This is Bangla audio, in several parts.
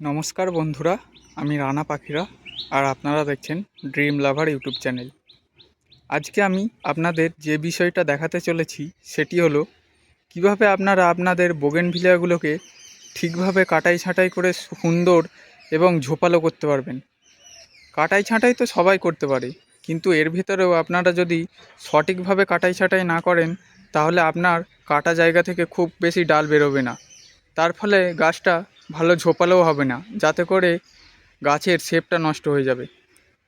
নমস্কার বন্ধুরা, আমি রানা পাখিরা আর আপনারা দেখছেন ড্রিম লাভার ইউটিউব চ্যানেল। আজকে আমি আপনাদের যে বিষয়টা দেখাতে চলেছি সেটি হলো, কীভাবে আপনারা আপনাদের বোগেনভিলিয়াগুলোকে ঠিকভাবে কাটাই ছাঁটাই করে সুন্দর এবং ঝোপালো করতে পারবেন। কাটাই ছাঁটাই তো সবাই করতে পারে, কিন্তু এর ভেতরেও আপনারা যদি সঠিকভাবে কাটাই ছাঁটাই না করেন, তাহলে আপনার কাটা জায়গা থেকে খুব বেশি ডাল বেরোবে না। তার ফলে গাছটা ভালো ঝোপালেও হবে না, যাতে করে গাছের শেপটা নষ্ট হয়ে যাবে।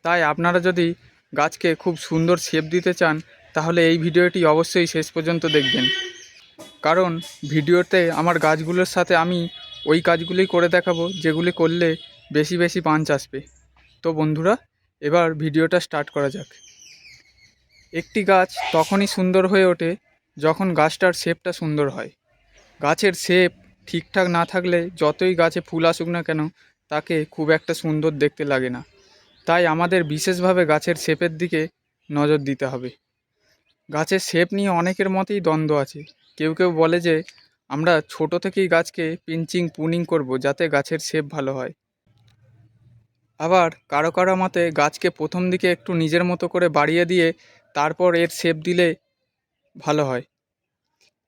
তাই আপনারা যদি গাছকে খুব সুন্দর শেপ দিতে চান, তাহলে এই ভিডিওটি অবশ্যই শেষ পর্যন্ত দেখবেন। কারণ ভিডিওতে আমার গাছগুলোর সাথে আমি ওই কাজগুলোই করে দেখাবো, যেগুলি করলে বেশি বেশি পাঞ্চ আসবে। তো বন্ধুরা, এবার ভিডিওটা স্টার্ট করা যাক। একটি গাছ তখনই সুন্দর হয়ে ওঠে যখন গাছটার শেপটা সুন্দর হয়। গাছের শেপ ঠিকঠাক না থাকলে যতই গাছে ফুল আসুক না কেন, তাকে খুব একটা সুন্দর দেখতে লাগে না। তাই আমাদের বিশেষভাবে গাছের শেপের দিকে নজর দিতে হবে। গাছের শেপ নিয়ে অনেকের মতেই দ্বন্দ্ব আছে। কেউ কেউ বলে যে, আমরা ছোট থেকেই গাছকে পিঞ্চিং পুনিং করব যাতে গাছের শেপ ভালো হয়। আবার কারও কারও মতে গাছকে প্রথম দিকে একটু নিজের মতো করে বাড়িয়ে দিয়ে তারপর এর শেপ দিলে ভালো হয়।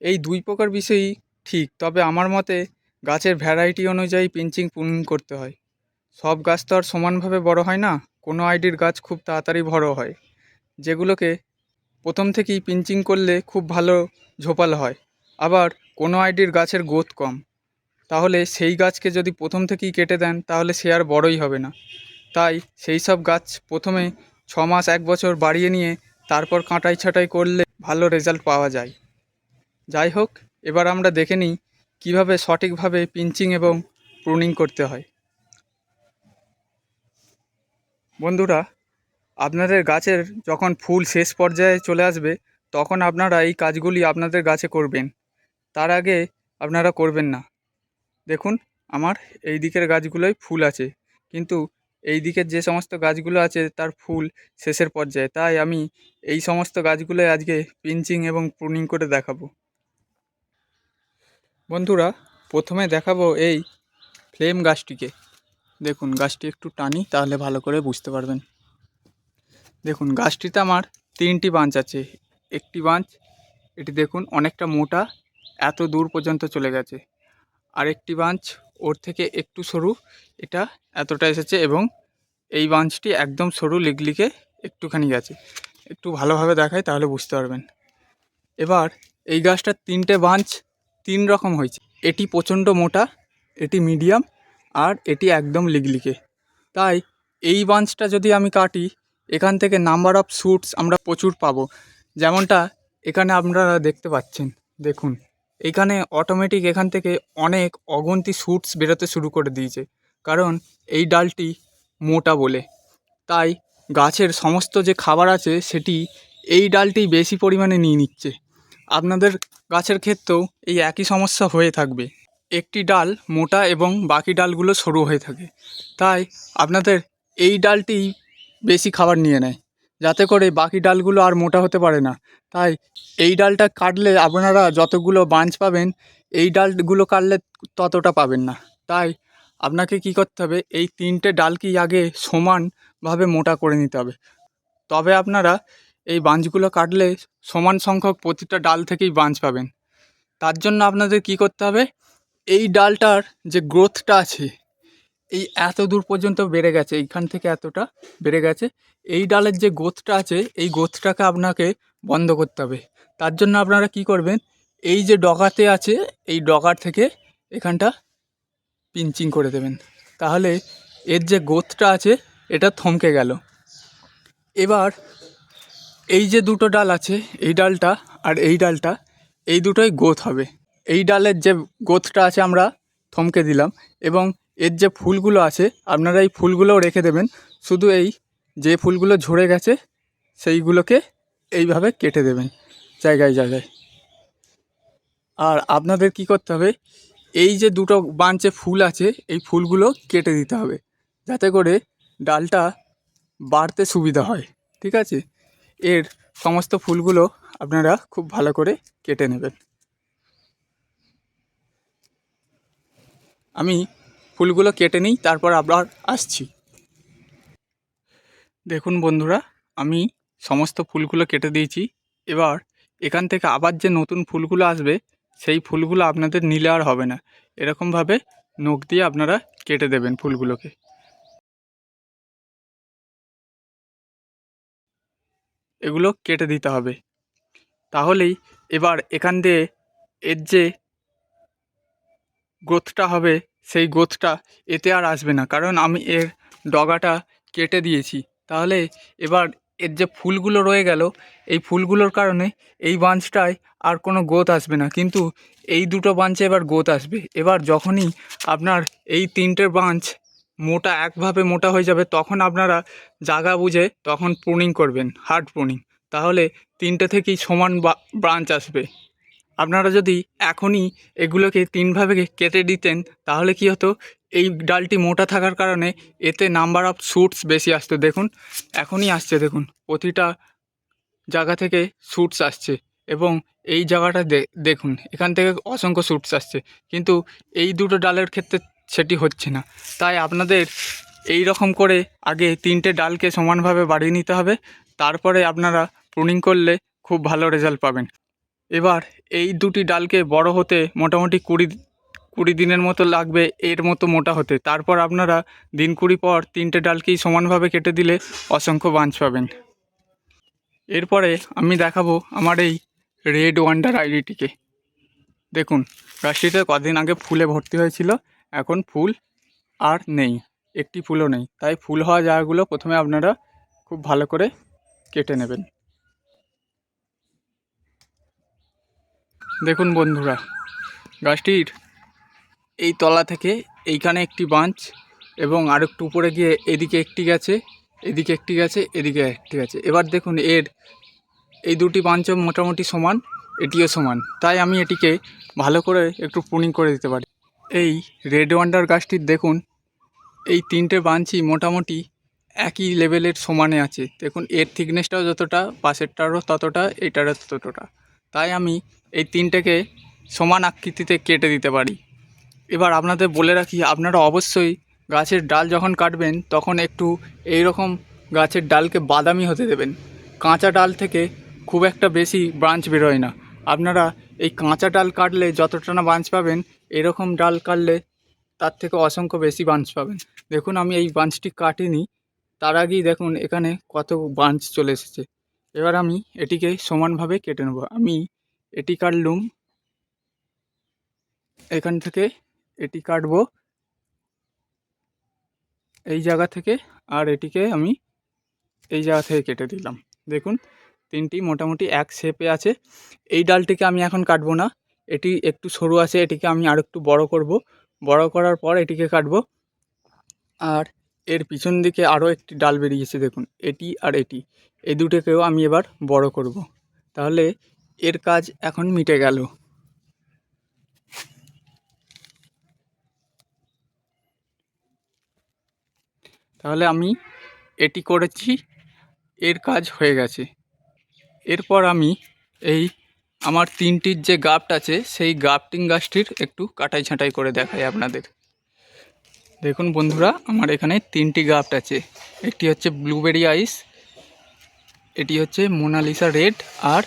এই দুই প্রকার বিষয়ই ঠিক, তবে আমার মতে গাছের ভ্যারাইটি অনুযায়ী পিঞ্চিং পুনিং করতে হয়। সব গাছ তো আর সমানভাবে বড় হয় না, কোনো আইডির গাছ খুব তাড়াতাড়ি বড় হয়। যেগুলোকে প্রথম থেকেই পিঞ্চিং করলে খুব ভালো ঝোপালো হয়। আবার কোনো আইডির গাছের গ্রোথ কম। তাহলে সেই গাছকে যদি প্রথম থেকেই কেটে দেন, তাহলে সে আর বড়ই হবে না। তাই সেই সব গাছ প্রথমে ছ মাস, এক বছর বাড়িয়ে নিয়ে, তারপর কাঁটাই ছাঁটাই করলে ভালো রেজাল্ট পাওয়া যায়। যাই হোক এবার আমরা দেখে নিই কীভাবে সঠিকভাবে পিঞ্চিং এবং প্রুনিং করতে হয়। বন্ধুরা, আপনাদের গাছের যখন ফুল শেষ পর্যায়ে চলে আসবে, তখন আপনারা এই কাজগুলি আপনাদের গাছে করবেন। তার আগে আপনারা করবেন না। দেখুন, আমার এই দিকের গাছগুলোই ফুল আছে, কিন্তু এই দিকের যে সমস্ত গাছগুলো আছে, তার ফুল শেষের পর্যায়ে। তাই আমি এই সমস্ত গাছগুলোই আজকে পিঞ্চিং এবং প্রুনিং করে দেখাবো। বন্ধুরা, প্রথমে দেখাবো এই ফ্লেম গাছটিকে। দেখুন, গাছটি একটু টানি, তাহলে ভালো করে বুঝতে পারবেন। দেখুন, গাছটিতে আমার তিনটি বাঞ্চ আছে। একটি বাঞ্চ, এটি দেখুন অনেকটা মোটা, এত দূর পর্যন্ত চলে গেছে। আরেকটি বাঞ্চ, ওর থেকে একটু সরু, এটা এতটা এসেছে এবং এই বাঞ্চটি একদম সরু লিগলিকে একটুখানি গেছে। একটু ভালোভাবে দেখাই, তাহলে বুঝতে পারবেন। এবার, এই গাছটার তিনটে বাঞ্চ তিন রকম হয়েছে। এটি প্রচণ্ড মোটা, এটি মিডিয়াম আর এটি একদম লিগলিকে। তাই এই বাঞ্চটা যদি আমি কাটি, এখান থেকে নাম্বার অফ স্যুটস আমরা প্রচুর পাবো। যেমনটা এখানে আপনারা দেখতে পাচ্ছেন, দেখুন। এখানে অটোমেটিক এখান থেকে অনেক অগন্তি স্যুটস বেরোতে শুরু করে দিয়েছে। কারণ এই ডালটি মোটা বলে। তাই গাছের সমস্ত যে খাবার আছে, সেটি এই ডালটি বেশি পরিমাণে নিয়ে নিচ্ছে। আপনাদের গাছের ক্ষেত্রেও এই একই সমস্যা হয়ে থাকবে। একটি ডাল মোটা এবং বাকি ডালগুলো সরু হয়ে থাকে। তাই আপনাদের এই ডালটি বেশি খাবার নিয়ে নেয়, যাতে করে বাকি ডালগুলো আর মোটা হতে পারে না। তাই এই ডালটা কাটলে আপনারা যতগুলো বাঞ্চ পাবেন, এই ডালগুলো কাটলে ততটা পাবেন না। তাই আপনাকে কি করতে হবে, এই তিনটে ডালকেই আগে সমানভাবে মোটা করে নিতে হবে। তবে আপনারা এই বাঞ্চগুলো কাটলে সমান সংখ্যক প্রতিটা ডাল থেকেই বাঞ্চ পাবেন। তার জন্য আপনাদের কি করতে হবে? এই ডালটার যে গ্রোথটা আছে, এই এত দূর পর্যন্ত বেড়ে গেছে, এইখান থেকে এতটা বেড়ে গেছে, এই ডালের যে গোথটা আছে, এই গোথটাকে আপনাকে বন্ধ করতে হবে। তার জন্য আপনারা কি করবেন? এই যে ডগাতে আছে, এই ডগার থেকে এখানটা পিঞ্চিং করে দেবেন। তাহলে এর যে গোথটা আছে, এটা থমকে গেল। এবার এই যে দুটো ডাল আছে, এই ডালটা আর এই ডালটা, এই দুটোই গোথ হবে। এই ডালের যে গোথটা আছে আমরা থমকে দিলাম এবং এর যে ফুলগুলো আছে, আপনারা এই ফুলগুলোও রেখে দেবেন। শুধু এই যে ফুলগুলো ঝরে গেছে, সেইগুলোকে এইভাবে কেটে দেবেন, জায়গায় জায়গায়। আর আপনাদের কি করতে হবে, এই যে দুটো বাঞ্চে ফুল আছে, এই ফুলগুলো কেটে দিতে হবে, যাতে করে ডালটা বাড়তে সুবিধা হয়, ঠিক আছে? এর সমস্ত ফুলগুলো আপনারা খুব ভালো করে কেটে নেবেন। আমি ফুলগুলো কেটে নিই, তারপর আবার আসছি। দেখুন বন্ধুরা, আমি সমস্ত ফুলগুলো কেটে দিয়েছি। এবার এখান থেকে আবার যে নতুন ফুলগুলো আসবে, সেই ফুলগুলো আপনাদের নিলে আর হবে না। এরকমভাবে নখ দিয়ে আপনারা কেটে দেবেন ফুলগুলোকে। এগুলো কেটে দিতে হবে। তাহলেই এবার এখান দিয়ে এর যে গ্রোথটা হবে, সেই গ্রোথটা এতে আর আসবে না। কারণ আমি এর ডগাটা কেটে দিয়েছি। তাহলে এবার এর যে ফুলগুলো রয়ে গেল, এই ফুলগুলোর কারণে এই বাঞ্চটায় আর কোনো গ্রোথ আসবে না। কিন্তু এই দুটো বাঞ্চে এবার গ্রোথ আসবে। এবার যখনই আপনার এই তিনটে বাঞ্চ মোটা একভাবে মোটা হয়ে যাবে, তখন আপনারা জায়গা বুঝে তখন প্রুনিং করবেন হার্ড প্রুনিং তাহলে তিনটে থেকেই সমান ব্রাঞ্চ আসবে। আপনারা যদি এখনই এগুলোকে তিনভাবে কেটে দিতেন, তাহলে কি হতো? এই ডালটি মোটা থাকার কারণে এতে নাম্বার অফ শ্যুটস বেশি আসতো। দেখুন, এখনই আসছে, দেখুন, প্রতিটা জায়গা থেকে শ্যুটস আসছে এবং এই জায়গাটা দেখুন, এখান থেকে অসংখ্য শ্যুটস আসছে। কিন্তু এই দুটো ডালের ক্ষেত্রে সেটি হচ্ছে না। তাই আপনাদের এই রকম করে আগে তিনটে ডালকে সমানভাবে বাড়িয়ে নিতে হবে, তারপরে আপনারা প্রুনিং করলে খুব ভালো রেজাল্ট পাবেন। এবার এই দুটি ডালকে বড় হতে মোটামুটি কুড়ি কুড়ি দিনের মতো লাগবে, এর মতো মোটা হতে। তারপর আপনারা দিন কুড়ি পর তিনটে ডালকেই সমানভাবে কেটে দিলে অসংখ্য বাঞ্চ পাবেন। এরপরে আমি দেখাবো আমার এই রেড ওয়ান্ডার আইডিটিকে দেখুন, গাছটিতে কদিন আগে ফুলে ভর্তি হয়েছিল। এখন ফুল আর নেই, একটি ফুলও নেই। তাই ফুল হওয়া জায়গাগুলো প্রথমে আপনারা খুব ভালো করে কেটে নেবেন। দেখুন বন্ধুরা, গাছটির এই তলা থেকে এইখানে একটি বাঁচ এবং আর একটু উপরে গিয়ে এদিকে একটি গেছে, এদিকে একটি গেছে, এদিকে একটি গেছে। এবার দেখুন এর এই দুটি বাঞ্চও মোটামুটি সমান, এটিও সমান। তাই আমি এটিকে ভালো করে একটু পুনিং করে দিতে পারি। এই রেড ওয়ান্ডার গাছটির দেখুন, এই তিনটে বাঞ্চই মোটামুটি একই লেভেলের সমানে আছে। দেখুন, এর থিকনেসটাও যতটা, পাশেরটারও ততটা, এটারও ততটা। তাই আমি এই তিনটেকে সমান আকৃতিতে কেটে দিতে পারি। এবার আপনাদের বলে রাখি, আপনারা অবশ্যই গাছের ডাল যখন কাটবেন, তখন একটু এই রকম গাছের ডালকে বাদামি হতে দেবেন। কাঁচা ডাল থেকে খুব একটা বেশি ব্রাঞ্চ বেরোয় না। আপনারা এই কাঁচা ডাল কাটলে যতটা না বাঞ্চ পাবেন এরকম ডাল কাটলে তার থেকে অসংখ্য বেশি বাঞ্চ পাবেন। দেখুন, আমি এই বাঞ্চটি কাটিনি। তার আগেই দেখুন, এখানে কত বাঞ্চ চলে এসেছে। এবার আমি এটিকে সমানভাবে কেটে নেব। আমি এটি কাটলুম। এখান থেকে এটি কাটবো। এই জায়গা থেকে আর এটিকে আমি এই জায়গা থেকে কেটে দিলাম। দেখুন, তিনটি মোটামুটি এক শেপে আছে। এই ডালটিকে আমি এখন কাটবো না। এটি একটু সরু আছে, এটিকে আমি আর একটু বড় করব। বড় করার পর এটিকে কাটবো। আর এর পিছন দিকে আরও একটি ডাল বেরিয়েছে, দেখুন, এটি আর এটি। এই দুটোকেও আমি এবার বড় করব। তাহলে এর কাজ এখন মিটে গেল। তাহলে আমি এটি করেছি, এর কাজ হয়ে গেছে। এরপর আমি এই আমার তিনটির যে গাফট আছে, সেই গাফটিং গাছটির একটু কাটাই ছাঁটাই করে দেখাই আপনাদের। দেখুন বন্ধুরা, আমার এখানে তিনটি গাফট আছে। একটি হচ্ছে ব্লুবেরি আইস, এটি হচ্ছে মোনালিসা রেড, আর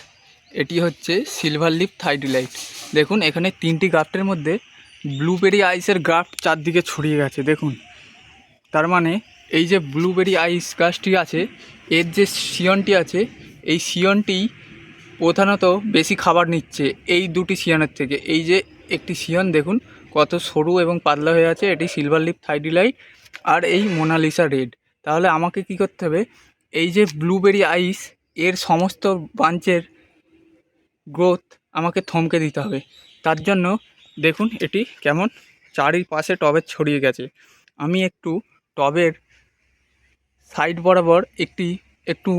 এটি হচ্ছে সিলভার লিপ থাইডিলাইট। দেখুন, এখানে তিনটি গাফটের মধ্যে ব্লুবেরি আইসের গ্রাফট চারদিকে ছড়িয়ে গেছে, দেখুন। তার মানে এই যে ব্লুবেরি আইস গাছটি আছে, এর যে সিয়নটি আছে, এই সিয়নটি প্রধানত বেশি খাবার নিচ্ছে এই দুটি সিয়নের থেকে। এই যে একটি সিয়ন, দেখুন, কত সরু এবং পাতলা হয়ে আছে, এটি সিলভার লিপ থাইডিলাইট আর এই মোনালিসা রেড তাহলে আমাকে কি করতে হবে? এই যে ব্লুবেরি আইস এর সমস্ত বাঞ্চের গ্রোথ আমাকে থমকে দিতে হবে। তার জন্য দেখুন, এটি কেমন, চারিপাশে টবের ছড়িয়ে গেছে। আমি একটু টবের সাইড বরাবর একটি, একটু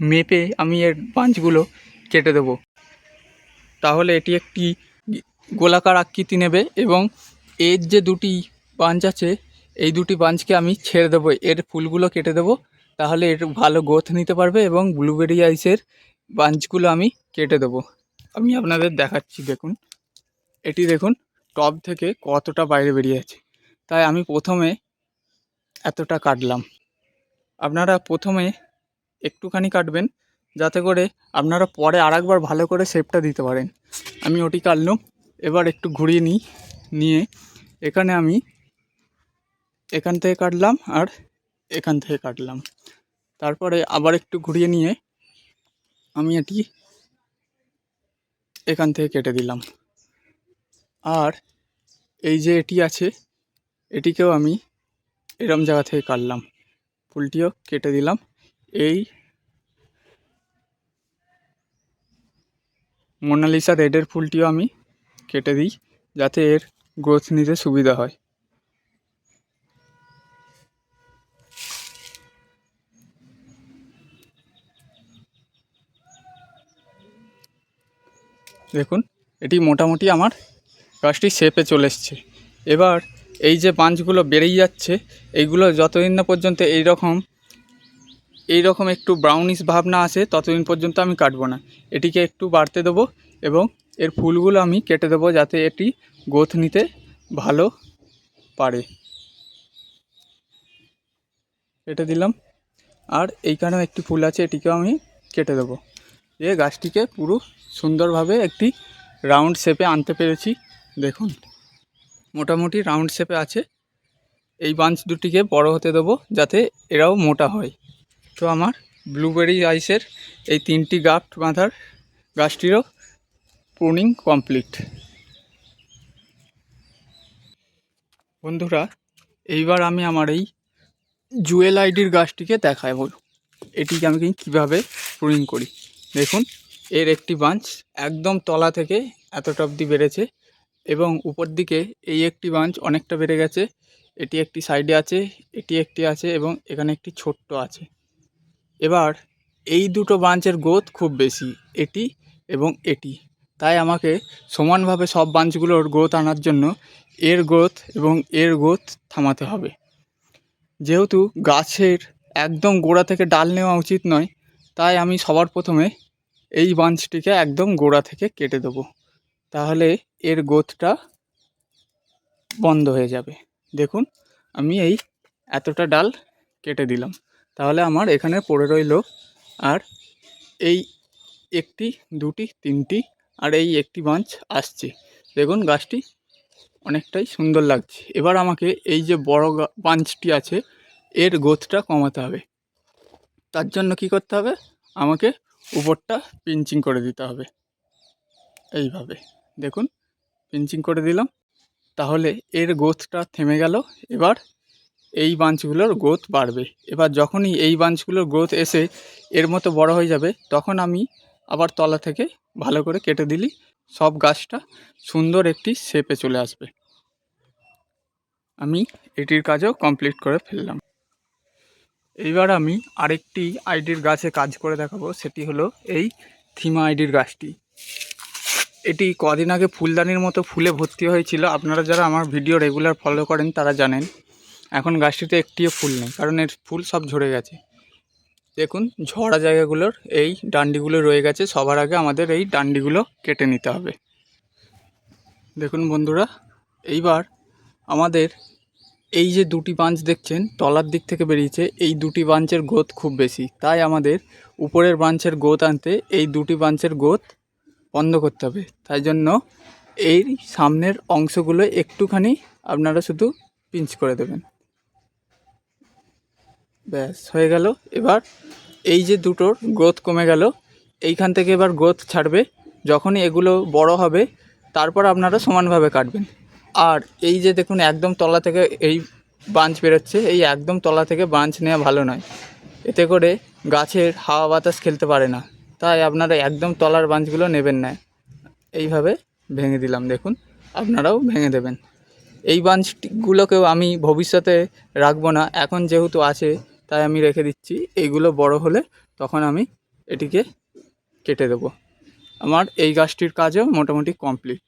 মেপে আমি এর বাঁচগুলো কেটে দেবো। তাহলে এটি একটি গোলাকার আকৃতি নেবে এবং এর যে দুটি বাঞ্চ আছে, এই দুটি বাঞ্চকে আমি ছেড়ে দেবো। এর ফুলগুলো কেটে দেবো। তাহলে এর ভালো গ্রোথ নিতে পারবে এবং ব্লুবেরি আইসের বাঞ্চগুলো আমি কেটে দেবো। আমি আপনাদের দেখাচ্ছি, দেখুন। এটি দেখুন টব থেকে কতটা বাইরে বেরিয়ে আছে। তাই আমি প্রথমে এতটা কাটলাম। আপনারা প্রথমে একটুখানি কাটবেন। যাতে করে আপনারা পরে আরেকবার ভালো করে শেপটা দিতে পারেন। আমি ওটি কাটলাম, এবার একটু ঘুরিয়ে নিই, নিয়ে এখানে আমি এখান থেকে কাটলাম আর এখান থেকে কাটলাম। তারপরে আবার একটু ঘুরিয়ে নিয়ে আমি এটি এখান থেকে কেটে দিলাম। আর এই যে এটি আছে, এটিকেও আমি এরম জায়গা থেকে কাটলাম। ফুলটিও কেটে দিলাম। এই মোনালিসা রেডের ফুলটিও আমি কেটে দিই যাতে এর গ্রোথ নিতে সুবিধা হয়। দেখুন, এটি মোটামুটি আমার গাছটি শেপে চলে এসছে। এবার এই যে পাঁচগুলো বেড়েই যাচ্ছে, এইগুলো যতদিন না পর্যন্ত এই রকম এই রকম একটু ব্রাউনিশ ভাব না আসে ততদিন পর্যন্ত আমি কাটবো না। এটিকে একটু বাড়তে দেবো এবং এর ফুলগুলো আমি কেটে দেবো যাতে এটি গোথ নিতে ভালো পারে। কেটে দিলাম। আর এইখানেও একটি ফুল আছে, এটিকেও আমি কেটে দেবো। দিয়ে গাছটিকে পুরো সুন্দরভাবে একটি রাউন্ড শেপে আনতে পেরেছি। দেখুন, মোটামুটি রাউন্ড শেপে আছে। এই বাঞ্চ দুটিকে বড় হতে দেবো যাতে এরাও মোটা হয়। তো আমার ব্লুবেরি আইসের এই তিনটি গাফট বাঁধার গাছটিরও প্রুনিং কমপ্লিট বন্ধুরা, এইবার আমি আমার এই জুয়েল আইডির গাছটিকে দেখায় বল এটিকে আমি কীভাবে প্রুনিং করি? দেখুন, এর একটি বাঞ্চ একদম তলা থেকে এতটা অবধি বেড়েছে এবং উপর দিকে এই একটি বাঞ্চ অনেকটা বেড়ে গেছে। এটি একটি সাইডে আছে, এটি একটি আছে এবং এখানে একটি ছোট্ট আছে। এবার এই দুটো বাঞ্চের গ্রোথ খুব বেশি, এটি এবং এটি। তাই আমাকে সমানভাবে সব বাঞ্চগুলোর গ্রোথ আনার জন্য এর গ্রোথ এবং এর গ্রোথ থামাতে হবে। যেহেতু গাছের একদম গোড়া থেকে ডাল নেওয়া উচিত নয়, তাই আমি সবার প্রথমে এই বাঞ্চটিকে একদম গোড়া থেকে কেটে দেবো। তাহলে এর গোথটা বন্ধ হয়ে যাবে। দেখুন, আমি এই এতটা ডাল কেটে দিলাম। তাহলে আমার এখানে পড়ে রইল আর এই একটি, দুটি, তিনটি আর এই একটি বাঞ্চ আসছে। দেখুন গাছটি অনেকটাই সুন্দর লাগছে। এবার আমাকে এই যে বড় বাঞ্চটি আছে, এর গ্রোথটা কমাতে হবে। তার জন্য কি করতে হবে? আমাকে উপরটা পিঞ্চিং করে দিতে হবে। এইভাবে। দেখুন, পিঞ্চিং করে দিলাম। তাহলে এর গোথটা থেমে গেল। এবার এই বাঞ্চগুলোর গ্রোথ বাড়বে। এবার যখনই এই বাঞ্চগুলোর গ্রোথ এসে এর মতো বড় হয়ে যাবে, তখন আমি আবার তলা থেকে ভালো করে কেটে দিলি, সব গাছটা সুন্দর একটি শেপে চলে আসবে। আমি এটির কাজও কমপ্লিট করে ফেললাম। এইবার আমি আরেকটি আইডির গাছে কাজ করে দেখাবো, সেটি হলো এই থিমা আইডির গাছটি। এটি কদিন আগে ফুলদানির মতো ফুলে ভর্তি হয়েছিল। আপনারা যারা আমার ভিডিও রেগুলার ফলো করেন, তারা জানেন এখন গাছটিতে একটিও ফুল নেই, কারণ এর ফুল সব ঝরে গেছে। দেখুন, ঝরা জায়গাগুলোর এই ডান্ডিগুলো রয়ে গেছে, সবার আগে আমাদের এই ডান্ডিগুলো কেটে নিতে হবে। দেখুন বন্ধুরা, এইবার আমাদের এই যে দুটি বাঞ্চ দেখছেন, তলার দিক থেকে বেরিয়েছে, এই দুটি বাঞ্চের গোত খুব বেশি। তাই আমাদের উপরের বাঞ্চের গ্রোথ আনতে এই দুটি বাঞ্চের গ্রোথ বন্ধ করতে হবে। তাই জন্য এই সামনের অংশগুলো একটুখানি আপনারা শুধু পিঞ্চ করে দেবেন। ব্যাস, হয়ে গেল। এবার এই যে দুটোর গ্রোথ কমে গেল, এইখান থেকে এবার গ্রোথ ছাড়বে। যখনই এগুলো বড় হবে, তারপর আপনারা সমানভাবে কাটবেন। আর এই যে দেখুন, একদম তলা থেকে এই বাঞ্চ বেরোচ্ছে, এই একদম তলা থেকে বাঞ্চ নেওয়া ভালো নয়। এতে করে গাছের হাওয়া বাতাস খেলতে পারে না। তাই আপনারা একদম তলার বাঞ্চগুলো নেবেন না। এইভাবে ভেঙে দিলাম, দেখুন, আপনারাও ভেঙে দেবেন। এই বাঞ্চগুলোকেও আমি ভবিষ্যতে রাখব না। এখন যেহেতু আছে তাই আমি রেখে দিচ্ছি। এইগুলো বড় হলে তখন আমি এটিকে কেটে দেবো। আমার এই গাছটির কাজও মোটামুটি কমপ্লিট।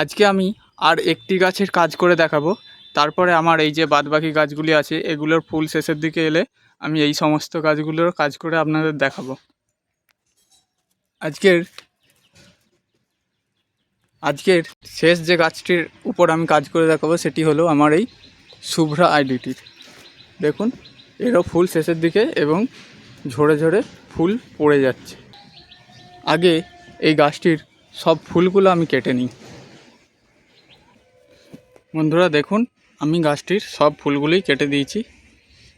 আজকে আমি আর একটি গাছের কাজ করে দেখাবো। তারপরে আমার এই যে বাদবাকি গাছগুলি আছে, এগুলোর ফুল শেষের দিকে এলে আমি এই সমস্ত গাছগুলোর কাজ করে আপনাদের দেখাবো। আজকের আজকের শেষ যে গাছটির উপর আমি কাজ করে দেখাবো, সেটি হলো আমার এই শুভ্রা আইডিটির দেখুন এরও ফুল শেষের দিকে এবং ঝরে ঝরে ফুল পড়ে যাচ্ছে। আগে এই গাছটির সব ফুলগুলো আমি কেটে নিই। বন্ধুরা, দেখুন, আমি গাছটির সব ফুলগুলোই কেটে দিয়েছি।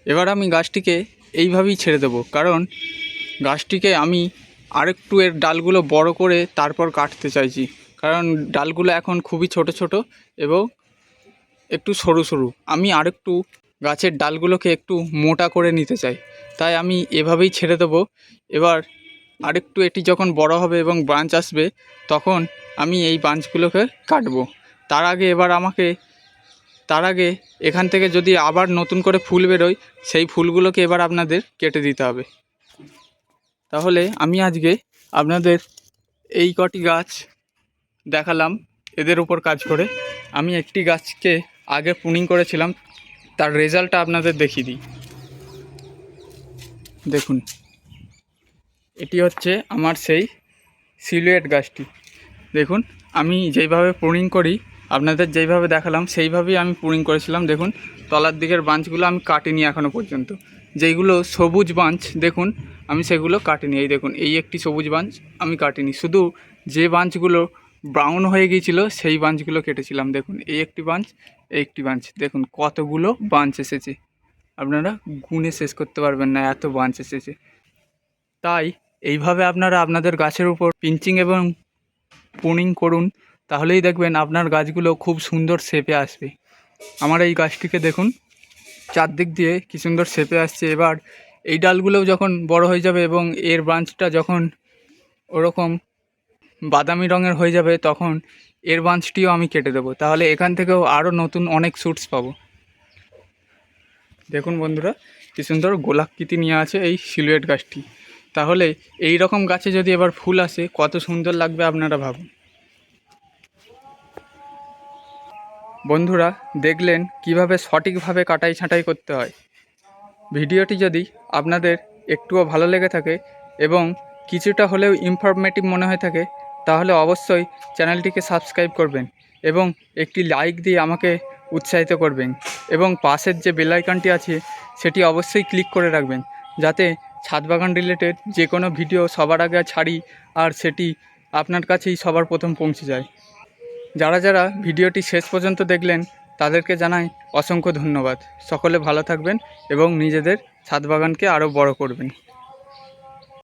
এবার আমি গাছটিকে এইভাবেই ছেড়ে দেবো, কারণ গাছটিকে আমি আরেকটু এর ডালগুলো বড় করে তারপর কাটতে চাইছি। কারণ ডালগুলো এখন খুবই ছোট ছোট এবং একটু সরু সরু। আমি আরেকটু গাছের ডালগুলোকে একটু মোটা করে নিতে চাই। তাই আমি এভাবেই ছেড়ে দেবো। এবার আরেকটু এটি যখন বড় হবে এবং ব্রাঞ্চ আসবে, তখন আমি এই ব্রাঞ্চগুলোকে কাটবো। তার আগে এবার আমাকে, তার আগে এখান থেকে যদি আবার নতুন করে ফুল বেরোয়, সেই ফুলগুলোকে এবার আপনাদের কেটে দিতে হবে। তাহলে আমি আজকে আপনাদের এই কটি গাছ দেখালাম। এদের উপর কাজ করে আমি একটি গাছকে আগে পুনিং করেছিলাম। তার রেজাল্টটা আপনাদের দেখিয়ে দিই। দেখুন। এটি হচ্ছে আমার সেই সিলুয়েট গাছটি। দেখুন, আমি যেইভাবে পুনিং করি, আপনাদের যেইভাবে দেখালাম, সেইভাবেই আমি পুনিং করেছিলাম। দেখুন, তলার দিকের বাঞ্চগুলো আমি কাটিনি এখনও পর্যন্ত। যেইগুলো সবুজ বাঞ্চ, দেখুন, আমি সেগুলো কাটিনি। এই দেখুন, এই একটি সবুজ বাঞ্চ আমি কাটিনি। শুধু যে বাঞ্চগুলো ব্রাউন হয়ে গিয়েছিল, সেই বাঞ্চগুলো কেটেছিলাম। দেখুন, এই একটি বাঞ্চ একটি বাঞ্চ দেখুন, কতগুলো বাঞ্চ এসেছে। আপনারা গুনে শেষ করতে পারবেন না, এত বাঞ্চ এসেছে। তাই, এইভাবে আপনারা আপনাদের গাছের উপর পিঞ্চিং এবং পুনিং করুন, তাহলেই দেখবেন আপনার গাছগুলো খুব সুন্দর শেপে আসবে। আমার এই গাছটিকে দেখুন, চারদিক দিয়ে কী সুন্দর শেপে আসছে। এবার এই ডালগুলোও যখন বড় হয়ে যাবে এবং এর ব্রাঞ্চটা যখন ওরকম বাদামি রঙের হয়ে যাবে, তখন এর বাঞ্চটিও আমি কেটে দেবো। তাহলে এখান থেকেও আরও নতুন অনেক স্যুটস পাবো। দেখুন বন্ধুরা, কি সুন্দর গোলাকৃতি নিয়ে আছে এই সিলুয়েট গাছটি। তাহলে এই রকম গাছে যদি এবার ফুল আসে, কত সুন্দর লাগবে আপনারা ভাবুন। বন্ধুরা, দেখলেন কীভাবে সঠিকভাবে কাটাই ছাঁটাই করতে হয়। ভিডিওটি যদি আপনাদের একটুও ভালো লেগে থাকে এবং কিছুটা হলেও ইনফরমেটিভ মনে হয়ে থাকে তাহলে অবশ্যই চ্যানেলটিকে সাবস্ক্রাইব করবেন এবং একটি লাইক দিয়ে আমাকে উৎসাহিত করবেন এবং পাশের যে বেল আইকনটি আছে সেটি অবশ্যই ক্লিক করে রাখবেন যাতে ছাদ বাগান রিলেটেড যে কোনো ভিডিও সবার আগে ছাড়ি আর সেটি আপনার কাছেই সবার প্রথম পৌঁছে যায়। যারা যারা ভিডিওটি শেষ পর্যন্ত দেখলেন তাদেরকে জানাই অসংখ্য ধন্যবাদ। সকলে ভালো থাকবেন এবং নিজেদের ছাদ বাগানকে আরও বড় করবেন।